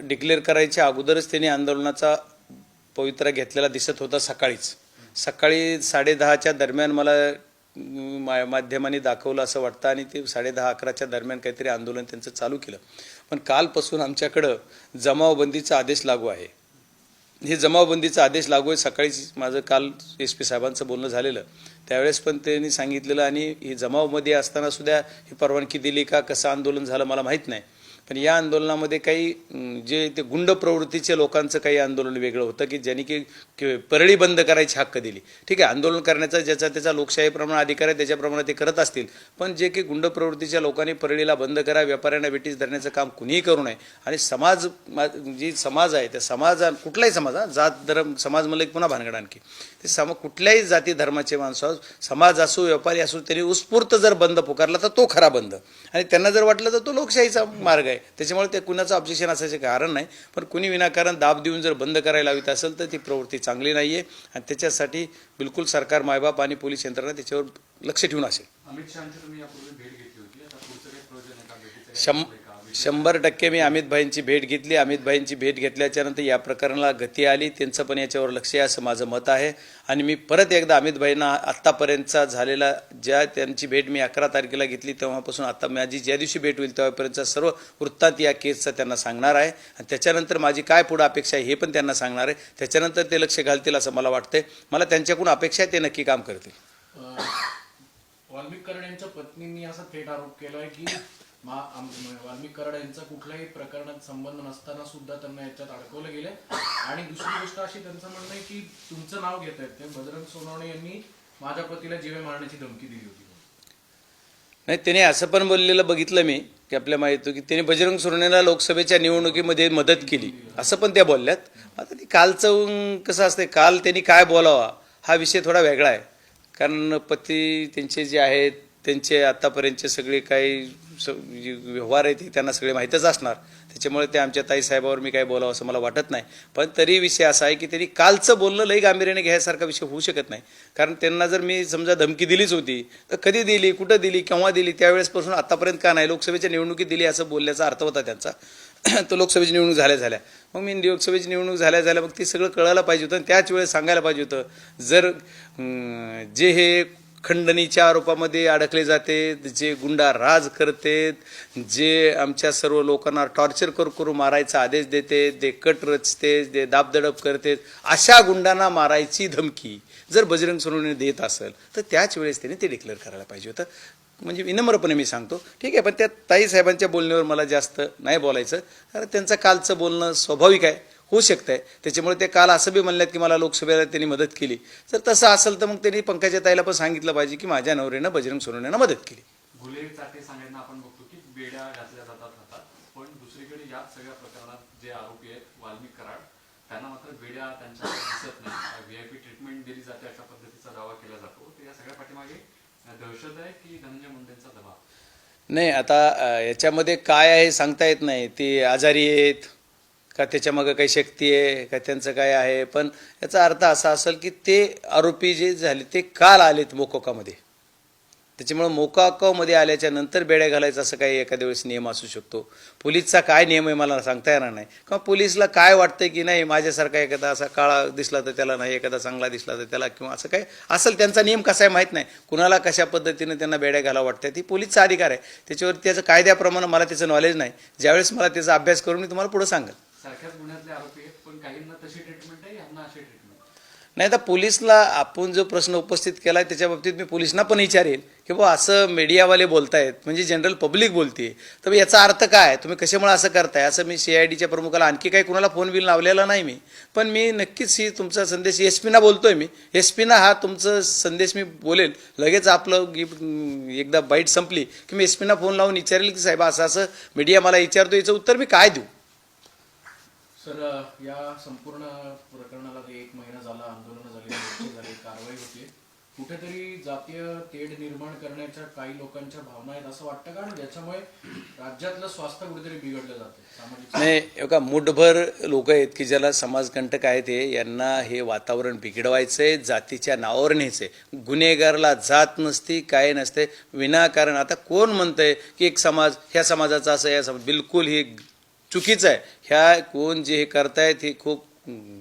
Declare करायच्या अगोदरच त्यांनी आंदोलनाचा पवित्रा घेतलेला दिसत होता सकाळीच. सकाळी साडेदहाच्या दरम्यान मला मा माध्यमांनी दाखवलं असं वाटतं आणि ते साडेदहा अकराच्या दरम्यान काहीतरी आंदोलन त्यांचं चालू केलं. पण कालपासून आमच्याकडं जमावबंदीचा आदेश लागू आहे. हे जमावबंदीचा आदेश लागू आहे सकाळीच माझं काल एस पी साहेबांचं बोलणं झालेलं. त्यावेळेस पण त्यांनी सांगितलेलं आणि ही जमावमध्ये असताना सुद्धा ही परवानगी दिली का कसं आंदोलन झालं मला माहीत नाही. पण या आंदोलनामध्ये काही जे ते गुंड प्रवृत्तीचे लोकांचं काही आंदोलन वेगळं होतं की ज्यांनी की परळी बंद करायची हक्क दिली. ठीक आहे आंदोलन करण्याचा ज्याचा त्याचा लोकशाहीप्रमाणे अधिकार आहे त्याच्याप्रमाणे ते करत असतील. पण जे की गुंड प्रवृत्तीच्या लोकांनी परळीला बंद करा व्यापाऱ्यांना वेटीस धरण्याचं काम कुणीही करू नये. आणि समाज मा- जी समाज आहे त्या समाज कुठलाही समाज हा जात धर्म समाज म्हणलं की पुन्हा भानगड आणखी. ते सम कुठल्याही जाती धर्माचे माणसं असो, समाज असो व्यापारी असो त्यांनी उत्स्फूर्त जर बंद पुकारला तर तो खरा बंद. आणि त्यांना जर वाटलं तर तो लोकशाहीचा मार्ग आहे. त्याच्यामुळे ते कुणाचं ऑब्जेक्शन असायचे कारण नाही. पण कुणी विनाकारण दाब देऊन जर बंद करायला हवीत असेल तर ती प्रवृत्ती चांगली नाही आहे आणि त्याच्यासाठी बिलकुल सरकार मायबाप आणि पोलीस यंत्रणा त्याच्यावर लक्ष ठेवून असेल. अमित शहाची तुम्ही यापूर्वी भेट घेतली होती. आहे भेटीचं शं शंभर टक्के मी अमितभाईंची भेट घेतली. अमितभाईंची भेट घेतल्याच्यानंतर या प्रकरणाला गती आली. त्यांचं पण याच्यावर लक्ष आहे असं माझं मत आहे. आणि मी परत एकदा अमितभाईंना आत्तापर्यंतचा झालेला ज्या त्यांची भेट मी अकरा तारखेला घेतली तेव्हापासून आता माझी ज्या दिवशी भेट होईल तेव्हापर्यंतचा सर्व वृत्तांत या केसचा त्यांना सांगणार आहे. आणि त्याच्यानंतर माझी काय पुढं अपेक्षा आहे हे पण त्यांना सांगणार आहे. त्याच्यानंतर ते लक्ष घालतील असं मला वाटतंय. मला त्यांच्याकडून अपेक्षा आहे ते नक्की काम करतील. वाल्मिक यांच्या पत्नींनी असा थेट आरोप केलाय की मा आम- वाल्मिक कराड यांचा कुठल्याही प्रकरणात संबंध नसताना सुद्धा त्यांना याच्यात अडकवलं गेलंय. आणि दुसरी गोष्ट अशी त्यांचं म्हणणं आहे की तुमचं नाव घेत आहेत ते. बजरंग सोनवणे यांनी माझ्या पतीला जीवे मारण्याची धमकी दिली होती. नाही त्याने असं पण बोललेलं बघितलं मी की आपल्या माहिती की त्याने बजरंग सोनवणेला लोकसभेच्या निवडणुकीमध्ये मदत केली. असं पण त्या बोलल्यात. आता ते कालचं कसं असते काल त्यांनी काय बोलावा हा विषय थोडा वेगळा आहे. कारण पती त्यांचे जे आहेत त्यांचे आत्तापर्यंतचे सगळे काही स- जे व्यवहार आहेत ते त्यांना सगळे माहीतच असणार. त्याच्यामुळे ते आमच्या ताई साहेबावर मी काय बोलावं असं मला वाटत नाही. पण तरी विषय असा आहे की त्यांनी कालचं बोलणं लई गांभीर्याने घ्यायसारखा विषय होऊ शकत नाही. कारण त्यांना जर मी समजा धमकी दिलीच होती तर कधी दिली कुठं दिली केव्हा दिली त्यावेळेसपासून आत्तापर्यंत का नाही? लोकसभेच्या निवडणुकीत दिली असं बोलण्याचा अर्थ होता त्यांचा. तो लोकसभेची निवडणूक झाल्या झाल्या. मग मी लोकसभेची निवडणूक झाल्या झाल्या मग ते सगळं कळायला पाहिजे होतं आणि त्याच वेळेस सांगायला पाहिजे होतं जर जे हे खंडणीच्या आरोपामध्ये अडकले जाते जे गुंडा राज करते जे आमच्या सर्व लोकांना टॉर्चर करू करू मारायचा आदेश देते जे कट रचते जे दाबदडप करते अशा गुंडांना मारायची धमकी जर बजरंग सोनवणे देत असेल तर त्याच वेळेस त्याने ते डिक्लेअर करायला पाहिजे होतं. म्हणजे विनम्रपणे मी सांगतो ठीक आहे पण त्या ताई साहेबांच्या बोलण्यावर मला जास्त नाही बोलायचं कारण त्यांचं कालचं बोलणं स्वाभाविक आहे. होऊ शकतंय. त्याच्यामुळे ते काल असं बी म्हणल्यात की मला लोकसभेला त्यांनी मदत केली. जर तसं असेल तर मग त्यांनी पंकजा ताईला पण सांगितलं पाहिजे की माझ्या नवऱ्यानं बजरंग सोनवण्यानं मदत केली. आपण बघतो की बेड्या घातल्या जातात हातात पण दुसरीकडे या सगळ्या प्रकरणात जे आरोपी आहेत वाल्मिक कराड त्यांना मात्र बेड्या त्यांच्या दिसत नाही. व्हीआयपी ट्रीटमेंट दिली जाते अशा पद्धतीचा दावा केला जातो. तर या सगळ्या पाठीमागे दहशत आहे की धनंजय मुंडेंचा दबाव? नाही आता याच्यामध्ये काय आहे सांगता येत नाही. ते आजारी आहेत. का त्याच्यामागं काही शक्ती आहे का त्यांचं काय आहे? पण याचा अर्थ असा असेल की ते आरोपी जे झाले ते काल आलेत मोकोकामध्ये. त्याच्यामुळं मोकाकामध्ये आल्याच्यानंतर बेड्या घालायचा असं काही एखाद्या वेळेस नियम असू शकतो. पोलीसचा काय नियम आहे मला सांगता येणार नाही. किंवा पोलीसला काय वाटतंय की नाही माझ्यासारखा एखादा असा काळा दिसला तर त्याला नाही एखादा चांगला दिसला तर त्याला किंवा असं काय असेल त्यांचा नियम कसा आहे माहीत नाही. कुणाला कशा पद्धतीने त्यांना बेड्या घाला वाटतात ती पोलीसचा अधिकार आहे. त्याच्यावर त्याचं कायद्याप्रमाणे मला त्याचं नॉलेज नाही. ज्यावेळेस मला त्याचा अभ्यास करून मी तुम्हाला पुढं सांगेल सारख्याच गुन्ह्यातले आरोपी आहेत पण काहींना तशी ट्रीटमेंट आहे यांना अशी ट्रीटमेंट नाही तर पोलीसला आपण जो प्रश्न उपस्थित केला आहे त्याच्या बाबतीत मी पोलिसांना पण विचारेल की बुवा असं मीडियावाले बोलतायत म्हणजे जनरल पब्लिक बोलते तर याचा अर्थ काय? तुम्ही कशामुळे असं करताय? असं मी सी आय डीच्या प्रमुखाला आणखी काही कुणाला फोन बिल लावलेला नाही मी. पण मी नक्कीच ही तुमचा संदेश एस पीना बोलतोय मी. एस पीना हा तुमचा संदेश मी बोलेल. लगेच आपलं गिफ्ट एकदा बाईट संपली की मी एस पीना फोन लावून विचारेल की साहेब असं असं मीडिया मला विचारतो याचं उत्तर मी काय देऊ? सर या संपूर्ण प्रकरणाला एक महिना झाला आंदोलन झाले झाली कारवाई होते. कुठेतरी जातीय तेढ निर्माण करण्याच्या काही लोकांच्या भावना आहेत असं वाटतं का? ज्याच्यामुळे राज्यातलं स्वास्थ्य कुठेतरी बिघडलं जातं नाही एका मुठभर लोक आहेत की ज्याला समाजकंटक आहेत हे यांना हे वातावरण बिघडवायचंय जातीच्या नावावर न्यायचंय. गुन्हेगारला जात नसती काय नसते विनाकारण. आता कोण म्हणतंय की एक समाज ह्या समाजाचा असं या समाज बिलकुल ही चुकीचं आहे. ह्या कोण जे हे करतायत हे खूप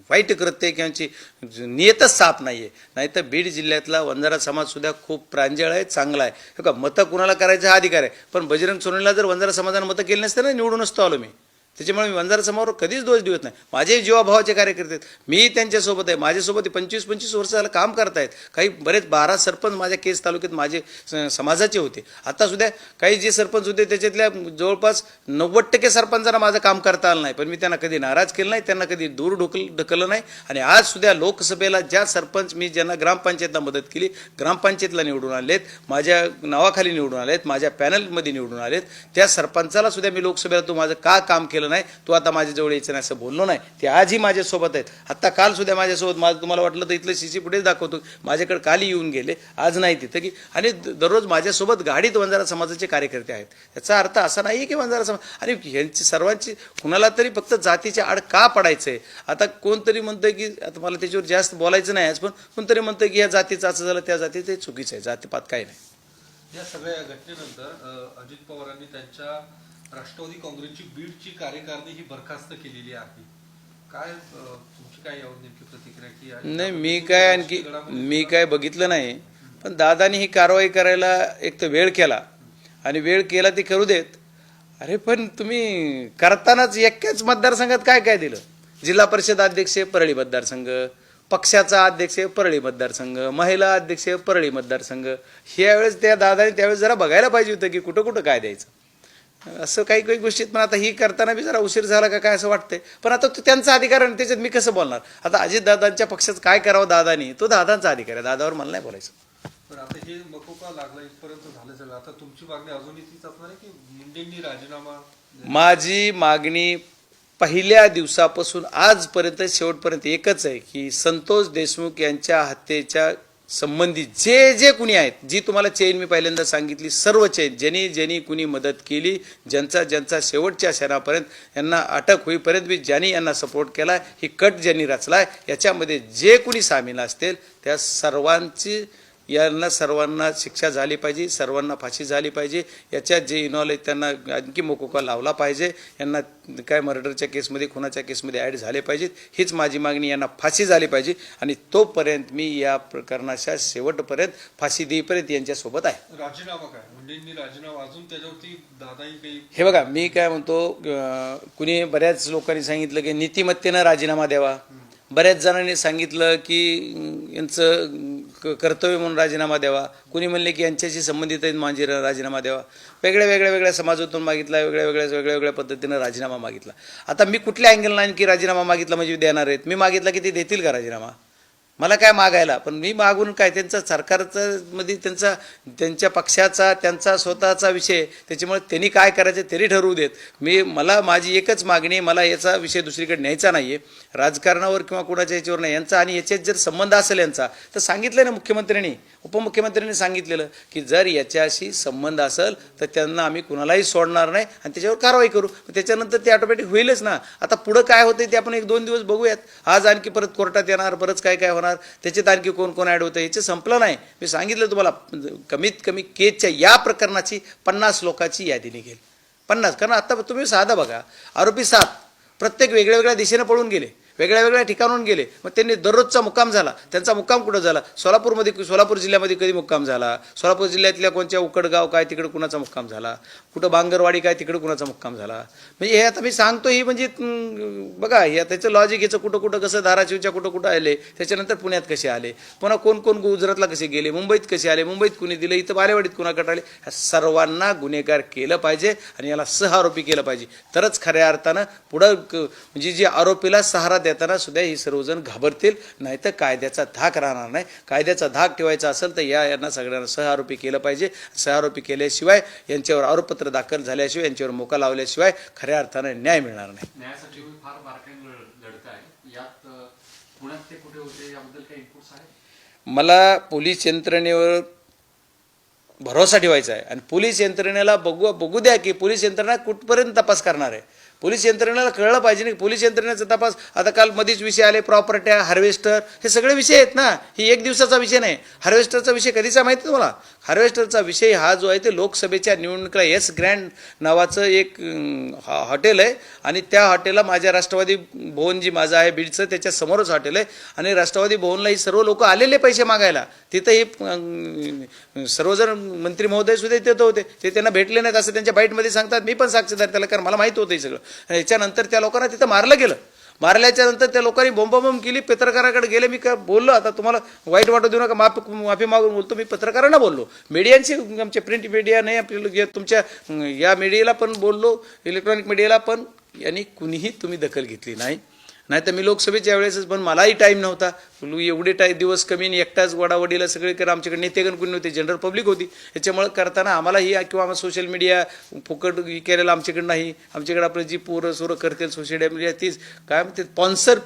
वाईट कृत्य किंवाची यांची नियतच साफ नाही आहे नाहीतर बीड जिल्ह्यातला वंजारा समाजसुद्धा खूप प्रांजळ आहे चांगला आहे. का मतं कुणाला करायचा हा अधिकार आहे. पण बजरंग सोनेला जर वंजारा समाजानं मतं केली नसते ना निवडून असतो आलो मी. त्याच्यामुळे मी वंजारासमोर कधीच दोष देत नाही. माझे जीवाभावाचे कार्यकर्ते आहेत. मी त्यांच्यासोबत आहे. माझ्यासोबत पंचवीस पंचवीस वर्ष झालं काम करतायत. काही बरेच बारा सरपंच माझ्या केस तालुक्यात माझे स- समाजाचे होते. आता सुद्धा काही जे सरपंच होते त्याच्यातल्या जवळपास नव्वद टक्के सरपंचांना माझं काम करता आलं नाही. पण मी त्यांना कधी नाराज केलं नाही त्यांना कधी दूर ढोकल ढकललं नाही. आणि आज सुद्धा लोकसभेला ज्या सरपंच मी ज्यांना ग्रामपंचायतला मदत केली ग्रामपंचायतला निवडून आलेत माझ्या नावाखाली निवडून आलेत माझ्या पॅनलमध्ये निवडून आलेत त्या सरपंचाला सुद्धा मी लोकसभेला तू माझं का काम केलं नाही तू आता माझ्याजवळ यायचं नाही असं बोललो नाही. ते आजही माझ्यासोबत आहेत. आत्ता काल सुद्धा माझ्यासोबत माझं तुम्हाला वाटलं तर इथलं सी सी फुटेज दाखवतो. माझ्याकडे कालही येऊन गेले आज नाही तिथं की आणि दररोज माझ्यासोबत गाडीत वंजारा समाजाचे कार्यकर्ते आहेत. याचा अर्थ असा नाही आहे की वंजारा समाज आणि ह्यांची सर्वांची कुणाला तरी फक्त जातीच्या आड का पडायचं आहे आता कोणतरी म्हणतंय की आता मला त्याच्यावर जास्त बोलायचं नाही आज पण कोणतरी म्हणतंय की या जातीचं असं झालं त्या जातीचं हे चुकीचं आहे जातीपात काही नाही. या सगळ्या घटनेनंतर अजित पवारांनी त्यांच्या राष्ट्रवादी काँग्रेसची बीडची कार्यकारिणी ही बरखास्त केलेली आहे. काय तुमची काय यावर नेमकी प्रतिक्रिया की नाही मी काय आणखी मी काय बघितलं नाही पण दादानी ही कारवाई करायला एक तर वेळ केला. आणि वेळ केला ते करू देत. अरे पण तुम्ही करतानाच एक्याच मतदारसंघात काय काय दिलं? जिल्हा परिषद अध्यक्ष परळी मतदारसंघ पक्षाचा अध्यक्ष परळी मतदारसंघ महिला अध्यक्ष परळी मतदारसंघ. ह्यावेळेस त्या दादाने त्यावेळेस जरा बघायला पाहिजे होतं की कुठं कुठं काय द्यायचं. असं काही काही गोष्टीत पण आता ही करताना बी जरा उशीर झाला का काय असं वाटतंय. पण आता तो त्यांचा अधिकार आणि त्याच्यात मी कसं बोलणार? आता अजितदादांच्या पक्षात काय करावं दादानी? तो दादांचा अधिकार आहे. दादावर मला नाही बोलायचं. पण आता हे मकोका लागला इथपर्यंत झालं सगळं. आता तुमची मागणी अजूनही तीच असणार आहे की मुंडेंनी राजीनामा माझी मागणी पहिल्या दिवसापासून आजपर्यंत शेवटपर्यंत एकच आहे की संतोष देशमुख यांच्या हत्येच्या संबंधित जे जे कुणी आहेत जी तुम्हाला चेन मी पहिल्यांदा सांगितली सर्व चेन ज्यांनी ज्यांनी कुणी मदत केली ज्यांचा ज्यांचा शेवटच्या क्षणापर्यंत यांना अटक होईपर्यंत मी ज्यांनी यांना सपोर्ट केला ही कट ज्यांनी रचला आहे याच्यामध्ये जे कुणी सामील असतील त्या सर्वांची यांना सर्वांना शिक्षा झाली पाहिजे सर्वांना फाशी झाली पाहिजे. याच्यात जे इन्व्हॉल्व आहेत त्यांना आणखी मोकोका लावला पाहिजे. यांना काय मर्डरच्या केसमध्ये खुनाच्या केसमध्ये ॲड झाले पाहिजेत. हीच माझी मागणी यांना फाशी झाली पाहिजे. आणि तोपर्यंत मी या प्रकरणाच्या शेवटपर्यंत फाशी देईपर्यंत यांच्यासोबत आहे. राजीनामा काय? मुंडेंनी राजीनामा अजून त्याच्यावरती दादाही काही हे बघा मी काय म्हणतो कुणी बऱ्याच लोकांनी सांगितलं की नीतिमत्तेनं राजीनामा द्यावा. बऱ्याच जणांनी सांगितलं की यांचं कर्तव्य म्हणून राजीनामा द्यावा. कुणी म्हणले की यांच्याशी संबंधित आहेत माझी राजीनामा द्यावा. वेगळ्या वेगळ्या वेगळ्या समाजातून मागितला वेगळ्या वेगळ्या वेगळ्या वेगळ्या पद्धतीनं राजीनामा मागितला. आता मी कुठल्या अँगल आणखी की राजीनामा मागितला म्हणजे देणार आहेत? मी मागितला की ते देतील का राजीनामा? मला काय मागायला? पण मी मागून काय त्यांचा सरकारचं मध्ये त्यांचा त्यांच्या पक्षाचा त्यांचा स्वतःचा विषय त्याच्यामुळे त्यांनी काय करायचं तरी ठरवू देत. मी मला माझी एकच मागणी मला याचा विषय दुसरीकडे न्यायचा नाही आहे राजकारणावर किंवा कुणाच्या याच्यावर नाही. यांचा आणि याच्यात जर संबंध असेल यांचा तर सांगितलं ना मुख्यमंत्र्यांनी उपमुख्यमंत्र्यांनी सांगितलेलं की जर याच्याशी संबंध असेल तर त्यांना आम्ही कुणालाही सोडणार नाही आणि त्याच्यावर कारवाई करू. त्याच्यानंतर ते ऑटोमॅटिक होईलच ना. आता पुढं काय होतं ते आपण एक दोन दिवस बघूयात. आज आणखी परत कोर्टात येणार परत काय काय होणार त्याच्यात आणखी कोण कोण ॲड होतं याचं संपलं नाही. मी सांगितलं तुम्हाला कमीत कमी केसच्या या प्रकरणाची पन्नास लोकांची यादी निघेल. पन्नास कारण आता तुम्ही साधा बघा आरोपी सात प्रत्येक वेगळ्या वेगळ्या दिशेने पळून गेले. वेगळ्या वेगळ्या ठिकाणून गेले. मग त्यांनी दररोजचा मुक्काम झाला. त्यांचा मुक्काम कुठं झाला? सोलापूरमध्ये सोलापूर जिल्ह्यामध्ये कधी मुक्काम झाला? सोलापूर जिल्ह्यातल्या कोणत्या उकडगाव काय तिकडे कुणाचा मुक्काम झाला? कुठं बांगरवाडी काय तिकडे कुणाचा मुक्काम झाला? म्हणजे हे आता मी सांगतो ही म्हणजे बघा हे त्याचं लॉजिक याचं कुठं कुठं कसं धाराशिवच्या कुठं कुठं आले त्याच्यानंतर पुण्यात कसे आले? पुन्हा कोण कोण गुजरातला कसे गेले? मुंबईत कसे आले? मुंबईत कुणी दिले? इथं बालेवाडीत कुणाकडे आले? ह्या सर्वांना गुन्हेगार केलं पाहिजे आणि याला सहआरोपी केलं पाहिजे. तरच खऱ्या अर्थानं पुढं म्हणजे जे आरोपीला सहारा देताना सुद्धा ही सर्वजण घाबरतील नाहीतर कायद्याचा धाक राहणार नाही. कायद्याचा धाक ठेवायचा असेल तर या यांना सगळ्यांना सहआरोपी केलं पाहिजे. सहआरोपी केल्याशिवाय यांच्यावर आरोपपत्र दाखल झाल्याशिवाय यांच्यावर मोका लावल्याशिवाय खऱ्या अर्थानं न्याय मिळणार नाही. न्यायासाठी तुम्ही फार बारकाईने लढ- लढताय यात अ, पुण्यात ते कुठे होते? याबद्दल काही इनपुट्स आहेत? मला पोलीस यंत्रणेवर भरोसा ठेवायचा आहे. आणि पोलीस यंत्रणेला बघू बघू द्या की पोलीस यंत्रणा कुठपर्यंत तपास करणार आहे. पोलीस यंत्रणेला कळलं पाहिजे नाही. पोलीस यंत्रणेचा तपास आता काल मध्येच विषय आले प्रॉपर्ट्या हार्वेस्टर हे सगळे विषय आहेत ना. ही एक दिवसाचा विषय नाही. हार्वेस्टरचा विषय कधीचा माहिती तुम्हाला? हार्वेस्टरचा विषय हा जो आहे ते लोकसभेच्या निवडणुकीला येस ग्रँड नावाचं एक हॉटेल आहे. आणि त्या हॉटेलला माझ्या राष्ट्रवादी भवन जी माझं आहे बीडचं त्याच्या समोरच हॉटेल आहे. आणि राष्ट्रवादी भवनला ही सर्व लोक आलेले पैसे मागायला. तिथं हे सर्वजण मंत्री महोदय सुद्धा तिथं होते. ते त्यांना भेटले नाहीत असं त्यांच्या बाईटमध्ये सांगतात. मी पण साक्षीदार त्याला कारण मला माहिती होतं हे सगळं. याच्यानंतर त्या लोकांना तिथं मारलं गेलं. मारल्याच्या नंतर त्या लोकांनी बोंबाबोंब केली पत्रकाराकडे गेले. मी काय बोललो आता तुम्हाला वाईट वाटू देऊ नका माफी माफी मागून बोलतो. मी पत्रकारांना बोललो. मीडियांशी आमचे प्रिंट मीडिया नाही आपल्याला तुमच्या या मीडियाला पण बोललो इलेक्ट्रॉनिक मीडियाला पण. यांनी कुणीही तुम्ही दखल घेतली नाही. नाही तर मी लोकसभेच्या वेळेसच पण मलाही टाईम नव्हता. एवढे टाई दिवस कमी आणि एकटाच वडावडीला सगळे कर आमच्याकडे नेतेगण कोणी नव्हते जनरल पब्लिक होती. याच्यामुळे करताना आम्हालाही किंवा आम्हाला सोशल मीडिया फुकट केलेलं आमच्याकडे नाही. आमच्याकडे आपलं जी पोरं सोरं करतील सोशल मीडिया तीच. काय म्हणते स्पॉन्सर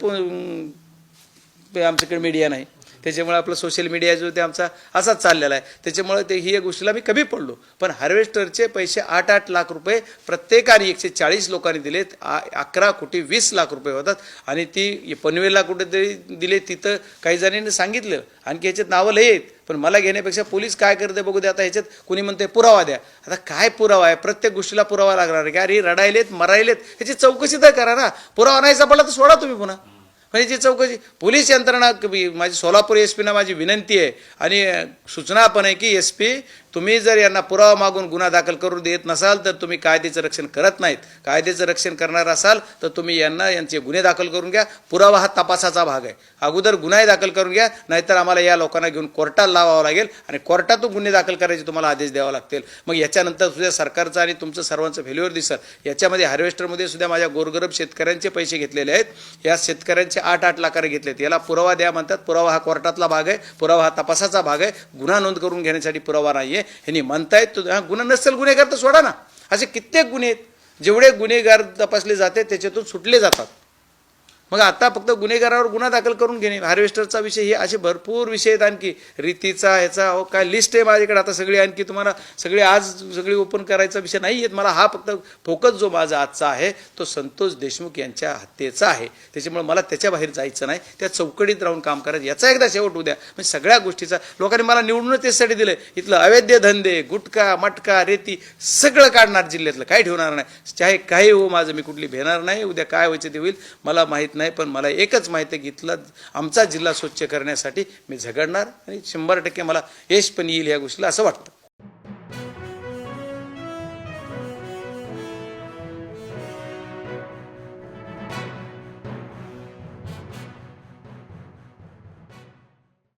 आमच्याकडे मीडिया नाही. त्याच्यामुळे आपलं सोशल मीडिया जो ते आमचा असाच चाललेला आहे. त्याच्यामुळे ते ही या गोष्टीला मी कमी पडलो. पण हार्वेस्टरचे पैसे आठ आठ लाख रुपये प्रत्येकाने एकशे चाळीस लोकांनी दिलेत. आ- अकरा कोटी वीस लाख रुपये होतात. आणि ती पनवेलला कुठेतरी दिले तिथं काही जणांनी सांगितलं. आणखी ह्याच्यात नावं लय आहेत. पण मला घेण्यापेक्षा पोलीस काय करते बघू द्या आता ह्याच्यात कुणी म्हणते पुरावा द्या. आता काय पुरावा आहे? प्रत्येक गोष्टीला पुरावा लागणार आहे. की अरे रडायलेत मरायलेत. ह्याची चौकशी तर करा ना. पुरावा नाही सापडला तर सोडा तुम्ही पुन्हा. पण जी चौकशी. पोलीस यंत्रणा माझी सोलापूर एस पीना माझी विनंती आहे. आणि सूचना पण आहे की एस पी तुम्ही जर यांना पुरावा मागून गुन्हा दाखल करू देत नसाल तर तुम्ही कायद्याचं रक्षण करत नाहीत. कायद्याचं रक्षण करणार असाल तर तुम्ही यांना यांचे गुन्हे दाखल करून घ्या. पुरावा हा तपासाचा भाग आहे. अगोदर गुन्हाही दाखल करून घ्या नाहीतर आम्हाला या लोकांना घेऊन कोर्टात लावावं लागेल आणि कोर्टातून गुन्हे दाखल करायचे तुम्हाला आदेश द्यावा लागतील. मग याच्यानंतर सुद्धा सरकारचं आणि तुमचं सर्वांचं फेल्युअर दिसत याच्यामध्ये हार्वेस्टरमध्ये सुद्धा माझ्या गोरगरब शेतकऱ्यांचे पैसे घेतलेले आहेत. या शेतकऱ्यांचे आठ आठ लाखाने घेतलेत. याला पुरावा द्या म्हणतात. पुरावा हा कोर्टातला भाग आहे. पुरावा हा तपासाचा भाग आहे. गुन्हा नोंद करून घेण्यासाठी पुरावा नाही आहे ह्यांनी म्हणतायत तो हा गुन्हा नसेल गुन्हेगार तर सोडा ना. असे कित्येक गुन्हे आहेत. जेवढे गुन्हेगार तपासले जाते त्याच्यातून सुटले जातात. मग आता फक्त गुन्हेगारावर गुन्हा दाखल करून घेणे हार्वेस्टरचा विषय हे असे भरपूर विषय आहेत आणखी. रीतीचा ह्याचा हो काय लिस्ट आहे माझ्याकडे. आता सगळी आणखी तुम्हाला सगळे आज सगळी ओपन करायचा विषय नाही आहेत. मला हा फक्त फोकस जो माझा आजचा आहे तो संतोष देशमुख यांच्या हत्येचा आहे. त्याच्यामुळे मला त्याच्या बाहेर जायचं नाही. त्या चौकडीत राहून काम करायचं. याचा एकदा शेवट उद्या म्हणजे सगळ्या गोष्टीचा लोकांनी मला निवडूनच त्यासाठी दिलं इथलं अवैध धंदे गुटखा मटका रेती सगळं काढणार जिल्ह्यातलं. काही ठेवणार नाही. चाहे काही हो माझं मी कुठली भेणार नाही. उद्या काय व्हायचं ते होईल. मला माहीत नाही पण मला एकच माहिती आहे की इथला आमचा जिल्हा स्वच्छ करण्यासाठी मी झगडणार आणि शंभर टक्के मला यश पण येईल या गोष्टीला असं वाटतं.